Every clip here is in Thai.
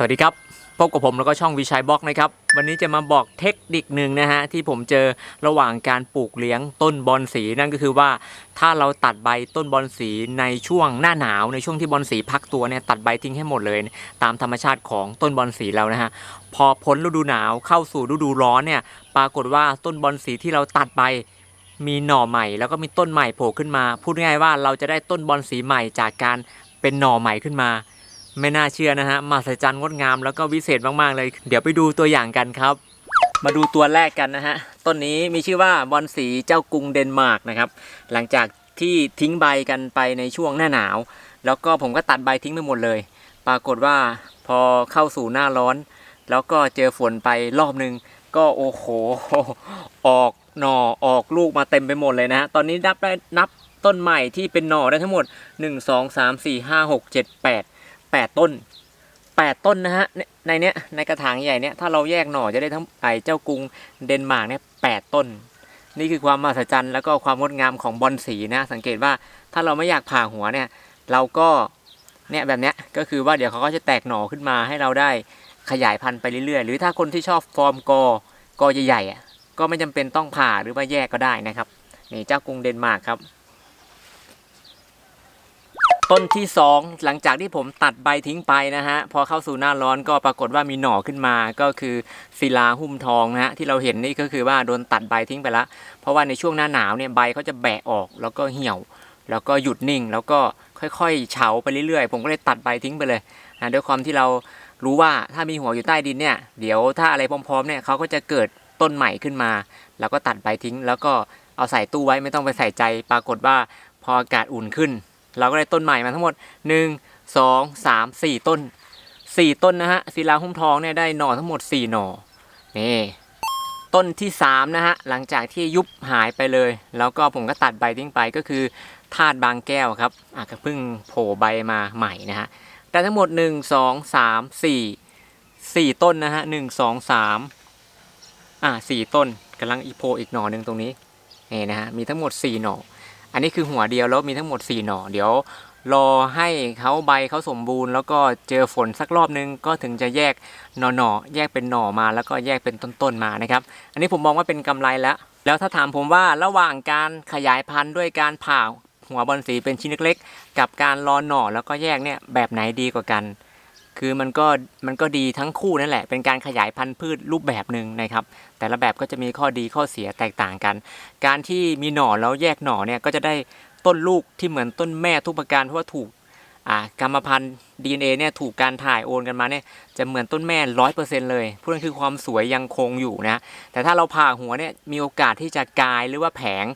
สวัสดีครับ พบกับผมแล้วก็ช่องวิชัยบล็อกนะครับ วันนี้จะมาบอกเทคนิคหนึ่งนะฮะ ที่ผมเจอระหว่างการปลูกเลี้ยงต้นบอนสีนั่นก็คือว่า ถ้าเราตัดใบต้นบอนสีในช่วงหน้าหนาวในช่วงที่บอนสีพักตัวเนี่ยตัดใบทิ้งให้หมดเลย ตามธรรมชาติของต้นบอนสีเรานะฮะพอพ้นฤดูหนาวเข้าสู่ฤดูร้อนเนี่ยปรากฏว่าต้นบอนสีที่เราตัดใบมีหน่อใหม่ แล้วก็มีต้นใหม่โผล่ขึ้นมา พูดง่ายๆว่าเราจะได้ต้นบอนสีใหม่จากการเป็นหน่อใหม่ขึ้นมา ไม่น่าเชื่อนะฮะมหัศจรรย์งดงามแล้วก็วิเศษมากๆเลย เดี๋ยวไปดูตัวอย่างกันครับ มาดูตัวแรกกันนะฮะต้นนี้มีชื่อว่าบอนสีเจ้ากรุงเดนมาร์กนะครับ หลังจากที่ทิ้งใบกันไปในช่วงหน้าหนาว แล้วก็ผมก็ตัดใบทิ้งไปหมดเลย ปรากฏว่าพอเข้าสู่หน้าร้อน แล้วก็เจอฝนไปรอบนึง ก็โอ้โห ออกหน่อออกลูกมาเต็มไปหมดเลยนะฮะตอนนี้นับได้นับต้นใหม่ที่เป็นหน่อได้ทั้งหมด 1 2 3 4 5 6 7 8 8 ต้น 8 ต้นนะฮะในเนี้ยในกระถางใหญ่เนี้ยถ้าเราแยกหน่อจะได้ทั้งไอเจ้ากรุงเดนมาร์กเนี่ยแต้น นี่คือความมหัศจรรย์แล้วก็ความงดงามของบอนสีนะ สังเกตว่าถ้าเราไม่อยากผ่าหัวเนี่ยเราก็เนี่ยแบบเนี้ยก็คือว่าเดี๋ยวเขาก็จะแตกหน่อขึ้นมาให้เราได้ขยายพันธุ์ไปเรื่อยๆ หรือถ้าคนที่ชอบฟอร์มกอกอใหญ่ๆอะก็ไม่จำเป็นต้องผ่าหรือว่าแยกก็ได้นะครับนี่เจ้ากรุงเดนมาร์กครับ ต้นที่ 2 หลังจากที่ผมตัดใบทิ้งไปนะฮะพอเข้าสู่หน้าร้อนก็ปรากฏว่ามีหน่อขึ้นมาก็คือศิลาหุ้มทองนะฮะที่เราเห็นนี่ก็คือว่าโดนตัดใบทิ้งไปละเพราะว่าในช่วงหน้าหนาวเนี่ยใบเขาจะแบะออกแล้วก็เหี่ยว แล้วก็หยุดนิ่ง แล้วก็ค่อยๆเฉาไปเรื่อยๆ ผมก็เลยตัดใบทิ้งไปเลยนะด้วยความที่เรารู้ว่าถ้ามีหัวอยู่ใต้ดินเนี่ยเดี๋ยวถ้าอะไรพร้อมๆเนี่ยเขาก็จะเกิดต้นใหม่ขึ้นมา แล้วก็ตัดใบทิ้ง แล้วก็เอาใส่ตู้ไว้ไม่ต้องไปใส่ใจ ปรากฏว่าพออากาศอุ่นขึ้น เราก็ได้ต้นใหม่มาทั้งหมด 1 2 3 4 ต้น 4 ต้นนะฮะศิลาหุ้มทองเนี่ยได้หน่อทั้งหมด 4 หน่อนี่ต้นที่3นะฮะหลังจากที่ยุบหายไปเลย แล้วก็ผมก็ตัดใบทิ้งไปก็คือธาตุบางแก้วครับอะก็เพิ่งโผล่ใบมาใหม่นะฮะได้ทั้งหมด 1 2 3 4 4 ต้นนะฮะ1 2 3อะ4ต้นกำลังอีโผล่อีกหน่อหนึ่งตรงนี้นี่นะฮะมีทั้งหมด 4 หน่อ อันนี้คือหัวเดียวแล้วมีทั้งหมด 4 หน่อ เดี๋ยวรอให้เขาใบเขาสมบูรณ์ แล้วก็เจอฝนสักรอบนึงก็ถึงจะแยกหน่อหน่อๆแยกเป็นหน่อมาแล้วก็แยกเป็นต้นๆมานะครับ อันนี้ผมมองว่าเป็นกำไรแล้ว แล้วถ้าถามผมว่าระหว่างการขยายพันธุ์ด้วยการผ่าหัวบอลสีเป็นชิ้นเล็กๆ กับการรอหน่อแล้วก็แยกเนี่ยแบบไหนดีกว่ากัน คือมันก็มันก็ดีทั้งคู่นั่นแหละ เป็นการขยายพันธุ์พืชรูปแบบหนึ่งนะครับ แต่ละแบบก็จะมีข้อดีข้อเสียแตกต่างกัน การที่มีหน่อแล้วแยกหน่อเนี่ยก็จะได้ต้นลูกที่เหมือนต้นแม่ทุกประการเพราะว่าถูกอ่ากรรมพันธุ์ DNA เนี่ยถูกการถ่ายโอนกันมาเนี่ยจะเหมือนต้นแม่ร้อยเปอร์เซ็นต์เลยพวกนั้นคือความสวยยังคงอยู่นะ แต่ถ้าเราผ่าหัวเนี่ยมีโอกาสที่จะกลายหรือว่าแผง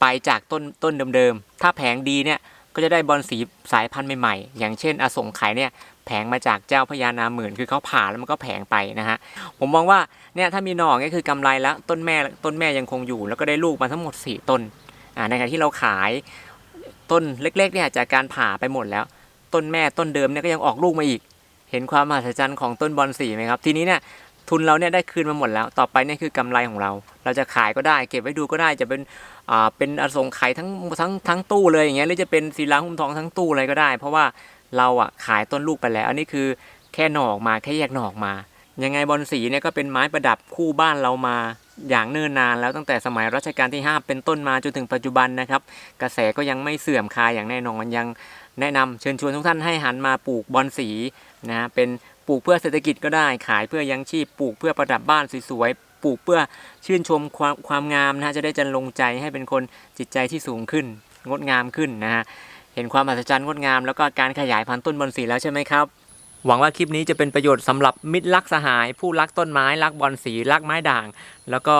ไปจากต้นต้นเดิมๆ ถ้าแผงดีเนี่ยก็จะได้บอลสีสายพันธุ์ใหม่ๆ อย่างเช่นอสงไขยเนี่ย ผงมาจากเจ้าพญานาหมื่น คือเขาผ่าแล้วมันก็แผงไปนะฮะผมมองว่าเนี่ยถ้ามีหน่อเนี่ยคือกำไรแล้วต้นแม่ต้นแม่ยังคงอยู่ แล้วก็ได้ลูกมาทั้งหมด 4 ต้นอ่าในขณะที่เราขายต้นเล็กๆเนี่ยจากการผ่าไปหมดแล้ว ต้นแม่ต้นเดิมเนี่ยก็ยังออกลูกมาอีก เห็นความมหัศจรรย์ของต้นบอนสีไหมครับ ทีนี้เนี่ยทุนเราเนี่ยได้คืนมาหมดแล้ว ต่อไปเนี่ยคือกำไรของเรา เราจะขายก็ได้ เก็บไว้ดูก็ได้ จะเป็นอ่าเป็นอสงไขยทั้งทั้งทั้งตู้เลยอย่างเงี้ย หรือจะเป็นศิลาหุ้มทองทั้งตู้อะไรก็ได้ เพราะว่า เราอะขายต้นลูกไปแล้ว อันนี้คือแค่หน่อออกมาแค่แยกหน่อออกมา ยังไงบอนสีเนี่ยก็เป็นไม้ประดับคู่บ้านเรามาอย่างเนิ่นนานแล้วตั้งแต่สมัยรัชกาลที่ 5 เป็นต้นมาจนถึงปัจจุบันนะครับ กระแสก็ยังไม่เสื่อมคลายอย่างแน่นอนยังแนะนำเชิญชวนทุกท่านให้หันมาปลูกบอนสีนะ เป็นปลูกเพื่อเศรษฐกิจก็ได้ ขายเพื่อยังชีพ ปลูกเพื่อประดับบ้านสวยๆ ปลูกเพื่อชื่นชมความความงามนะฮะจะได้จันลงใจให้เป็นคนจิตใจที่สูงขึ้น งดงามขึ้นนะฮะ เห็นความมหัศจรรย์งดงาม แล้วก็การขยายพันธุ์ต้นบอนสีแล้วใช่ไหมครับ หวังว่าคลิปนี้จะเป็นประโยชน์สำหรับมิตรรักสหาย ผู้รักต้นไม้รักบอนสีรักไม้ด่าง แล้วก็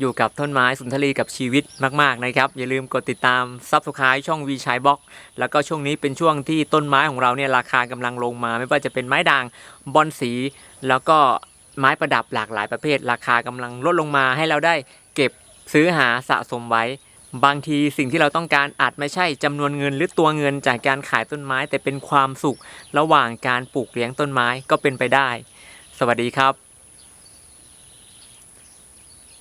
อยู่กับต้นไม้สุนทรีกับชีวิตมาก ๆ นะครับ อย่าลืมกดติดตามซับสไคร b ์ช่องวีชัยบล็อกแล้วก็ช่วงนี้เป็นช่วงที่ต้นไม้ของเราเนี่ยราคากำลังลงมา ไม่ว่าจะเป็นไม้ด่างบอนสี แล้วก็ไม้ประดับหลากหลายประเภท ราคากำลังลดลงมาให้เราได้เก็บซื้อหาสะสมไว้ บางทีสิ่งที่เราต้องการอาจไม่ใช่จำนวนเงินหรือตัวเงินจากการขายต้นไม้ แต่เป็นความสุขระหว่างการปลูกเลี้ยงต้นไม้ก็เป็นไปได้ สวัสดีครับ